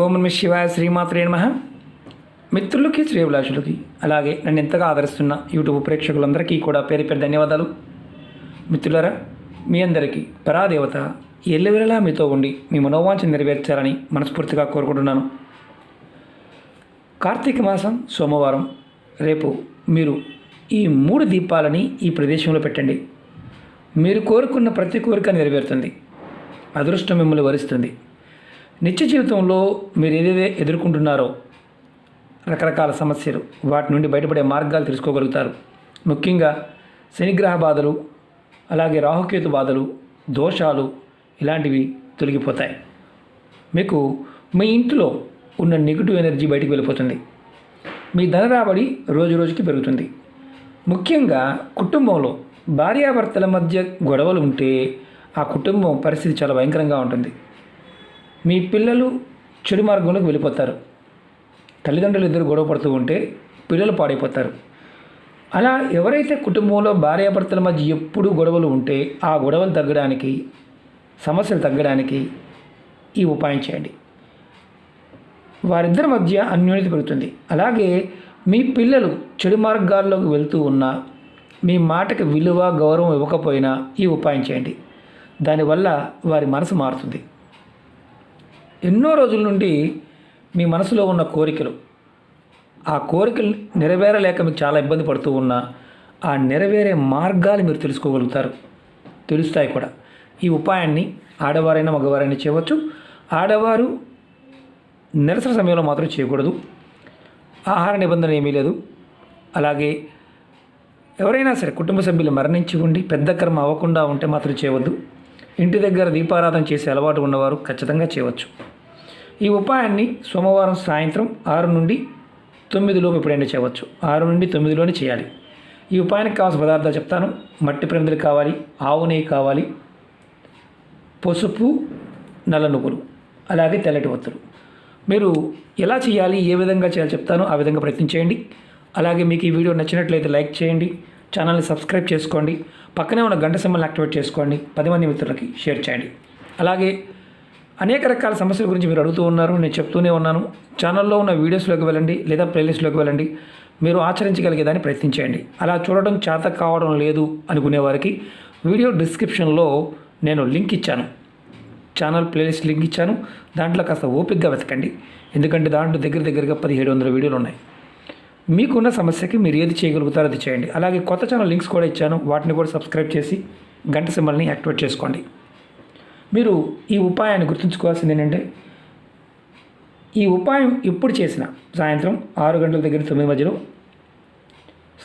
ఓం నమ శివాయ శ్రీమాత్రే నమ. మిత్రులకి శ్రేభిలాషులకి అలాగే నన్ను ఎంతగా ఆదరిస్తున్న యూట్యూబ్ ప్రేక్షకులందరికీ కూడా పేరు పేరు ధన్యవాదాలు. మిత్రులరా మీ అందరికీ పరాదేవత ఎల్లవెల్లలా మీతో ఉండి మీ మనోవాంఛ నెరవేర్చాలని మనస్ఫూర్తిగా కోరుకుంటున్నాను. కార్తీక మాసం సోమవారం రేపు మీరు ఈ మూడు దీపాలని ఈ ప్రదేశంలో పెట్టండి. మీరు కోరుకున్న ప్రతి కోరిక నెరవేరుతుంది. అదృష్టం మిమ్మల్ని వరిస్తుంది. నిత్య జీవితంలో మీరు ఏదైతే ఎదుర్కొంటున్నారో రకరకాల సమస్యలు వాటి నుండి బయటపడే మార్గాలు తెలుసుకోగలుగుతారు. ముఖ్యంగా శనిగ్రహ బాధలు అలాగే రాహుకేతు బాధలు దోషాలు ఇలాంటివి తొలగిపోతాయి. మీకు మీ ఇంట్లో ఉన్న నెగిటివ్ ఎనర్జీ బయటికి వెళ్ళిపోతుంది. మీ ధన రాబడి రోజు రోజుకి పెరుగుతుంది. ముఖ్యంగా కుటుంబంలో భార్యాభర్తల మధ్య గొడవలు ఉంటే ఆ కుటుంబం పరిస్థితి చాలా భయంకరంగా ఉంటుంది. మీ పిల్లలు చెడు మార్గంలోకి వెళ్ళిపోతారు. తల్లిదండ్రులు ఇద్దరు గొడవ పడుతూ ఉంటే పిల్లలు పాడైపోతారు. అలా ఎవరైతే కుటుంబంలో భార్యాభర్తల మధ్య ఎప్పుడు గొడవలు ఉంటే ఆ గొడవలు తగ్గడానికి సమస్యలు తగ్గడానికి ఈ ఉపాయం చేయండి. వారిద్దరి మధ్య అన్యోన్యత పెరుగుతుంది. అలాగే మీ పిల్లలు చెడు మార్గాల్లోకి వెళ్తూ ఉన్నా మీ మాటకి విలువ గౌరవం ఇవ్వకపోయినా ఈ ఉపాయం చేయండి. దానివల్ల వారి మనసు మారుతుంది. ఎన్నో రోజుల నుండి మీ మనసులో ఉన్న కోరికలు. ఆ కోరికలు నెరవేరలేక మీకు చాలా ఇబ్బంది పడుతూ ఉన్నా ఆ నెరవేరే మార్గాలు మీరు తెలుసుకోగలుగుతారు. తెలుస్తాయి కూడా. ఈ ఉపాయాన్ని ఆడవారైనా మగవారైనా చేయవచ్చు. ఆడవారు నిరసన సమయంలో మాత్రం చేయకూడదు. ఆహార నిబంధన ఏమీ లేదు. అలాగే ఎవరైనా సరే కుటుంబ సభ్యులు మరణించి ఉండి పెద్ద కర్మ అవ్వకుండా ఉంటే మాత్రం చేయవద్దు. ఇంటి దగ్గర దీపారాధన చేసే అలవాటు ఉన్నవారు ఖచ్చితంగా చేయవచ్చు. ఈ ఉపాయాన్ని సోమవారం సాయంత్రం ఆరు నుండి తొమ్మిదిలోపు ఎప్పుడైనా చేయవచ్చు. ఆరు నుండి తొమ్మిదిలోనే చేయాలి. ఈ ఉపాయానికి కావాల్సిన పదార్థాలు చెప్తాను. మట్టి ప్రమిదలు కావాలి ఆవు నెయ్యి కావాలి పసుపు నల్ల నువ్వులు అలాగే తెల్లటి ఒత్తులు. మీరు ఎలా చేయాలి ఏ విధంగా చేయాలి చెప్తానో ఆ విధంగా ప్రయత్నించేయండి అలాగే మీకు ఈ వీడియో నచ్చినట్లయితే లైక్ చేయండి ఛానల్ని సబ్స్క్రైబ్ చేసుకోండి పక్కనే ఉన్న గంట సింబల్ని యాక్టివేట్ చేసుకోండి పది మంది మిత్రులకి షేర్ చేయండి. అలాగే అనేక రకాల సమస్యల గురించి మీరు అడుగుతూ ఉన్నారు నేను చెప్తూనే ఉన్నాను. ఛానల్లో ఉన్న వీడియోస్లోకి వెళ్ళండి లేదా ప్లేలిస్ట్లోకి వెళ్ళండి. మీరు ఆచరించగలిగేదాన్ని ప్రయత్నించండి అలా చూడడం చేత కావడం లేదు అనుకునే వారికి వీడియో డిస్క్రిప్షన్లో నేను లింక్ ఇచ్చాను. ఛానల్ ప్లేలిస్ట్ లింక్ ఇచ్చాను. దాంట్లో కాస్త ఓపిక్గా వెతకండి. ఎందుకంటే దాంట్లో దగ్గర దగ్గరగా పదిహేడు వందల వీడియోలు ఉన్నాయి. మీకున్న సమస్యకి మీరు ఏది చేయగలుగుతారో అది చేయండి. అలాగే కొత్త ఛానల్ లింక్స్ కూడా ఇచ్చాను. వాటిని కూడా సబ్స్క్రైబ్ చేసి గంట సింబల్ని యాక్టివేట్ చేసుకోండి. మీరు ఈ ఉపాయాన్ని గుర్తుంచుకోవాల్సింది ఏంటంటే ఈ ఉపాయం ఎప్పుడు చేసిన సాయంత్రం ఆరు గంటల దగ్గర తొమ్మిది మధ్యలో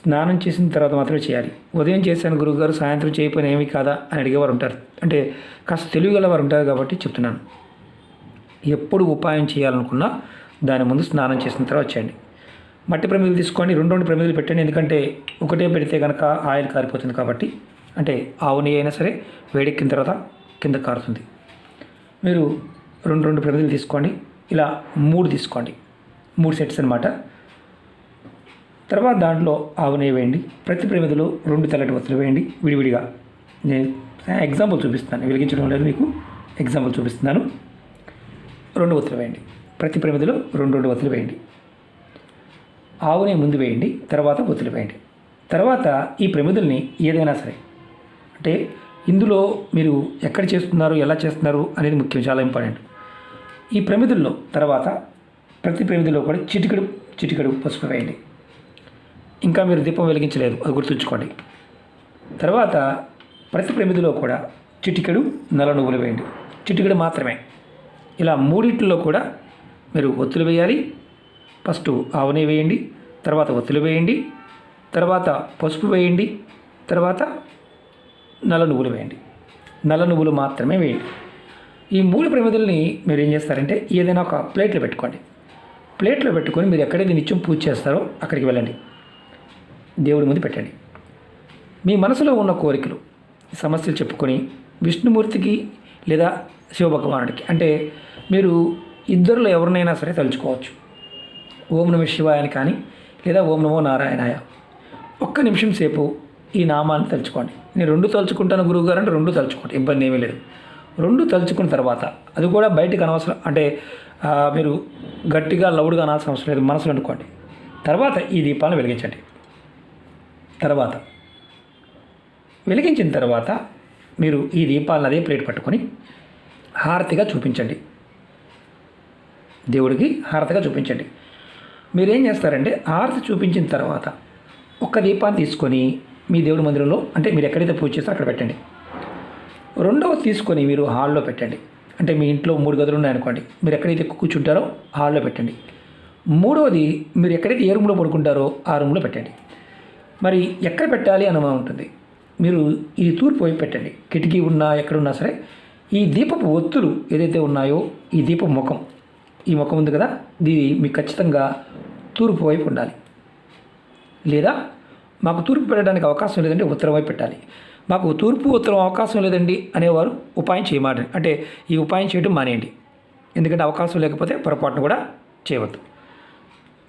స్నానం చేసిన తర్వాత మాత్రమే చేయాలి. ఉదయం చేశాను గురువుగారు సాయంత్రం చేయకపోయినా ఏమీ కాదా అని అడిగేవారు ఉంటారు. అంటే కాస్త తెలివిగల వారు ఉంటారు కాబట్టి చెప్తున్నాను. ఎప్పుడు ఉపాయం చేయాలనుకున్నా దాని ముందు స్నానం చేసిన తర్వాత చేయండి. మట్టి ప్రమిదలు తీసుకోండి. రెండు రెండు ప్రమిదలు పెట్టండి. ఎందుకంటే ఒకటే పెడితే కనుక ఆయిల్ కారిపోతుంది కాబట్టి అంటే ఆవు నెయ్యి అయినా సరే వేడెక్కిన తర్వాత కింద కారుతుంది మీరు రెండు రెండు ప్రమిదలు తీసుకోండి. ఇలా మూడు తీసుకోండి. మూడు సెట్స్ అనమాట తర్వాత దాంట్లో ఆవు నెయ్యి వేయండి. ప్రతి ప్రమిదలో రెండు తెల్లటి వత్తులు వేయండి. విడివిడిగా. నేను ఎగ్జాంపుల్ చూపిస్తాను వెలిగించడం లేదు మీకు. ఎగ్జాంపుల్ చూపిస్తున్నాను. రెండు వత్తులు వేయండి. ప్రతి ప్రమిదలో రెండు రెండు వత్తులు వేయండి. ఆవుని ముందు వేయండి. తర్వాత ఒత్తులు వేయండి. తర్వాత ఈ ప్రమిదల్ని ఏదైనా సరే అంటే ఇందులో మీరు ఎక్కడ చేస్తున్నారు ఎలా చేస్తున్నారు అనేది ముఖ్యం చాలా ఇంపార్టెంట్ ఈ ప్రమిదుల్లో తర్వాత ప్రతి ప్రమిదిలో కూడా చిటికడు చిటికెడు పసుపు వేయండి. ఇంకా మీరు దీపం వెలిగించలేదు అది గుర్తుంచుకోండి. తర్వాత ప్రతి ప్రమిదిలో కూడా చిటికెడు నల్ల నువ్వులు వేయండి. చిటికెడు మాత్రమే. ఇలా మూడింటిలో కూడా మీరు ఒత్తులు వేయాలి. ఫస్ట్ ఆవునే వేయండి తర్వాత ఒత్తులు వేయండి తర్వాత పసుపు వేయండి తర్వాత నల్ల నువ్వులు వేయండి. నల్ల నువ్వులు మాత్రమే వేయండి. ఈ మూడు ప్రమిదల్ని మీరు ఏం చేస్తారంటే ఏదైనా ఒక ప్లేట్లో పెట్టుకోండి. ప్లేట్లో పెట్టుకొని మీరు ఎక్కడైతే నిత్యం పూజ చేస్తారో అక్కడికి వెళ్ళండి. దేవుడి ముందు పెట్టండి. మీ మనసులో ఉన్న కోరికలు సమస్యలు చెప్పుకొని విష్ణుమూర్తికి లేదా శివభగవానుడికి అంటే మీరు ఇద్దరిలో ఎవరినైనా సరే తలుచుకోవచ్చు. ఓం నమ శివాయని కానీ లేదా ఓం నమో నారాయణాయ. ఒక్క నిమిషం సేపు ఈ నామాన్ని తలుచుకోండి. నేను రెండు తలుచుకుంటాను గురువుగారు అంటే రెండు తలుచుకోండి. ఇబ్బంది ఏమీ లేదు. రెండు తలుచుకున్న తర్వాత అది కూడా బయటకు అనవసరం అంటే మీరు గట్టిగా లౌడ్గా అనాల్సిన అవసరం లేదు. మనసులో అనుకోండి. తర్వాత ఈ దీపాలను వెలిగించండి. తర్వాత వెలిగించిన తర్వాత మీరు ఈ దీపాలను అదే ప్లేట్ పట్టుకొని హారతిగా చూపించండి. దేవుడికి హారతిగా చూపించండి. మీరు ఏం చేస్తారంటే హారతి చూపించిన తర్వాత ఒక్క దీపాన్ని తీసుకొని మీ దేవుడి మందిరంలో అంటే మీరు ఎక్కడైతే పూజ చేస్తారో అక్కడ పెట్టండి. రెండవ తీసుకొని మీరు హాల్లో పెట్టండి. అంటే మీ ఇంట్లో మూడు గదులు ఉన్నాయనుకోండి మీరు ఎక్కడైతే కూర్చుంటారో హాల్లో పెట్టండి. మూడవది మీరు ఎక్కడైతే ఏ రూమ్లో పడుకుంటారో ఆ రూమ్లో పెట్టండి. మరి ఎక్కడ పెట్టాలి అనుమానం ఉంటుంది. మీరు ఇది తూర్పు వైపు పెట్టండి. కిటికీ ఉన్నా ఎక్కడున్నా సరే ఈ దీపపు ఒత్తులు ఏదైతే ఉన్నాయో ఈ దీపపు ముఖం ఈ ముఖం ఉంది కదా ఇది మీకు ఖచ్చితంగా తూర్పు వైపు ఉండాలి. లేదా మాకు తూర్పు పెట్టడానికి అవకాశం లేదంటే ఉత్తరం వైపు పెట్టాలి. మాకు తూర్పు ఉత్తరం అవకాశం లేదండి అనేవారు ఉపాయం చేయమాటండి అంటే ఈ ఉపాయం చేయడం మానేయండి. ఎందుకంటే అవకాశం లేకపోతే పొరపాటును కూడా చేయవద్దు.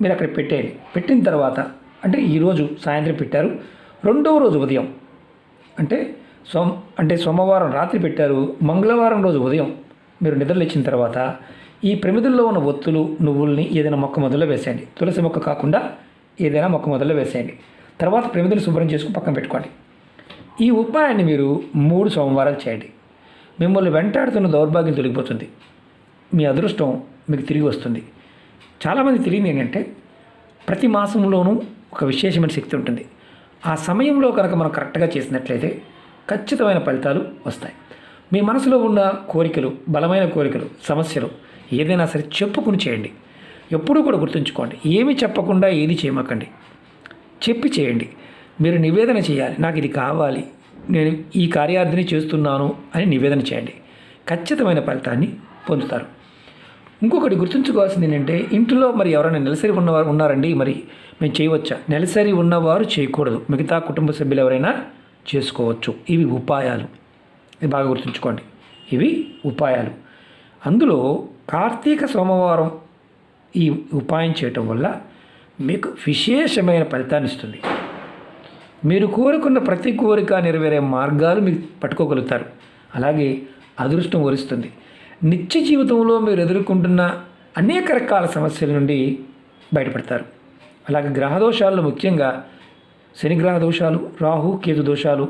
మీరు అక్కడ పెట్టేయండి. పెట్టిన తర్వాత అంటే ఈరోజు సాయంత్రం పెట్టారు. రెండవ రోజు ఉదయం అంటే సోమ అంటే సోమవారం రాత్రి పెట్టారు. మంగళవారం రోజు ఉదయం మీరు నిద్రలేచిన తర్వాత ఈ ప్రమిదుల్లో ఉన్న ఒత్తులు నువ్వుల్ని ఏదైనా మొక్క మొదల్లో వేసేయండి. తులసి మొక్క కాకుండా ఏదైనా మొక్క మొదల్లో వేసేయండి. తర్వాత ప్రమిదలు శుభ్రం చేసుకుని పక్కన పెట్టుకోండి. ఈ ఉపాయాన్ని మీరు మూడు సోమవారాలు చేయండి. మిమ్మల్ని వెంటాడుతున్న దౌర్భాగ్యం తొలగిపోతుంది. మీ అదృష్టం మీకు తిరిగి వస్తుంది. చాలామంది తెలియదు ఏంటంటే ప్రతి మాసంలోనూ ఒక విశేషమైన శక్తి ఉంటుంది. ఆ సమయంలో కనుక మనం కరెక్ట్గా చేసినట్లయితే ఖచ్చితమైన ఫలితాలు వస్తాయి. మీ మనసులో ఉన్న కోరికలు బలమైన కోరికలు సమస్యలు ఏదైనా సరే చెప్పుకుని చేయండి. ఎప్పుడూ కూడా గుర్తుంచుకోండి. ఏమీ చెప్పకుండా ఏది చేయమకండి. చెప్పి చేయండి. మీరు నివేదన చేయాలి. నాకు ఇది కావాలి. నేను ఈ కార్యార్థిని చేస్తున్నాను అని నివేదన చేయండి. ఖచ్చితమైన ఫలితాన్ని పొందుతారు. ఇంకొకటి గుర్తుంచుకోవాల్సింది ఏంటంటే ఇంట్లో మరి ఎవరైనా నెలసరి ఉన్నవారు ఉన్నారండి మరి మేము చేయవచ్చా? నెలసరి ఉన్నవారు చేయకూడదు. మిగతా కుటుంబ సభ్యులు ఎవరైనా చేసుకోవచ్చు. ఇవి ఉపాయాలు. ఇది బాగా గుర్తుంచుకోండి. ఇవి ఉపాయాలు. అందులో కార్తీక సోమవారం ఈ ఉపాయం చేయటం వల్ల మీకు విశేషమైన ఫలితాన్ని ఇస్తుంది. మీరు కోరుకున్న ప్రతి కోరిక నెరవేరే మార్గాలు మీరు పట్టుకోగలుగుతారు. అలాగే అదృష్టం వరుస్తుంది. నిత్య జీవితంలో మీరు ఎదుర్కొంటున్న అనేక రకాల సమస్యల నుండి బయటపడతారు. అలాగే గ్రహ దోషాల్లో ముఖ్యంగా శనిగ్రహ దోషాలు రాహు కేతు దోషాలు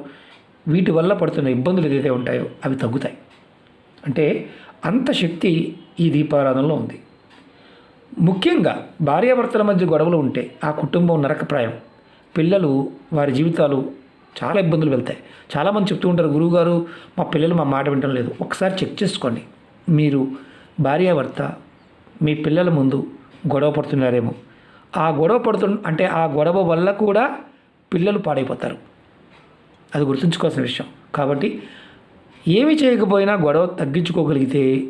వీటి వల్ల పడుతున్న ఇబ్బందులు ఏదైతే ఉంటాయో అవి తగ్గుతాయి. అంటే అంత శక్తి ఈ దీపారాధనలో ఉంది. ముఖ్యంగా భార్యాభర్తల మధ్య గొడవలు ఉంటే ఆ కుటుంబం నరకప్రాయం. పిల్లలు వారి జీవితాలు చాలా ఇబ్బందులు వెళ్తాయి. చాలామంది చెప్తూ ఉంటారు గురువుగారు మా పిల్లలు మా మాట వినడం లేదు. ఒకసారి చెక్ చేసుకోండి. మీరు భార్యాభర్త మీ పిల్లల ముందు గొడవ పడుతున్నారేమో. ఆ గొడవ పడుతు అంటే ఆ గొడవ వల్ల కూడా పిల్లలు పాడైపోతారు. అది గుర్తుంచుకోవాల్సిన విషయం. కాబట్టి ఏమి చేయకపోయినా గొడవ తగ్గించుకోగలిగితే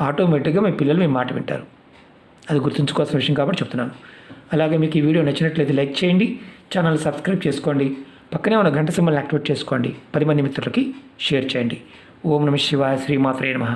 ఆటోమేటిక్గా మీ పిల్లలు మీ మాట వింటారు. అది గుర్తుంచుకోవాల్సిన విషయం కాబట్టి చెప్తున్నాను. అలాగే మీకు ఈ వీడియో నచ్చినట్లయితే లైక్ చేయండి ఛానల్ సబ్స్క్రైబ్ చేసుకోండి పక్కనే ఉన్న గంట సింబల్ని యాక్టివేట్ చేసుకోండి పది మంది మిత్రులకి షేర్ చేయండి. ఓం నమ శివాయ శ్రీమాత్రే నమ.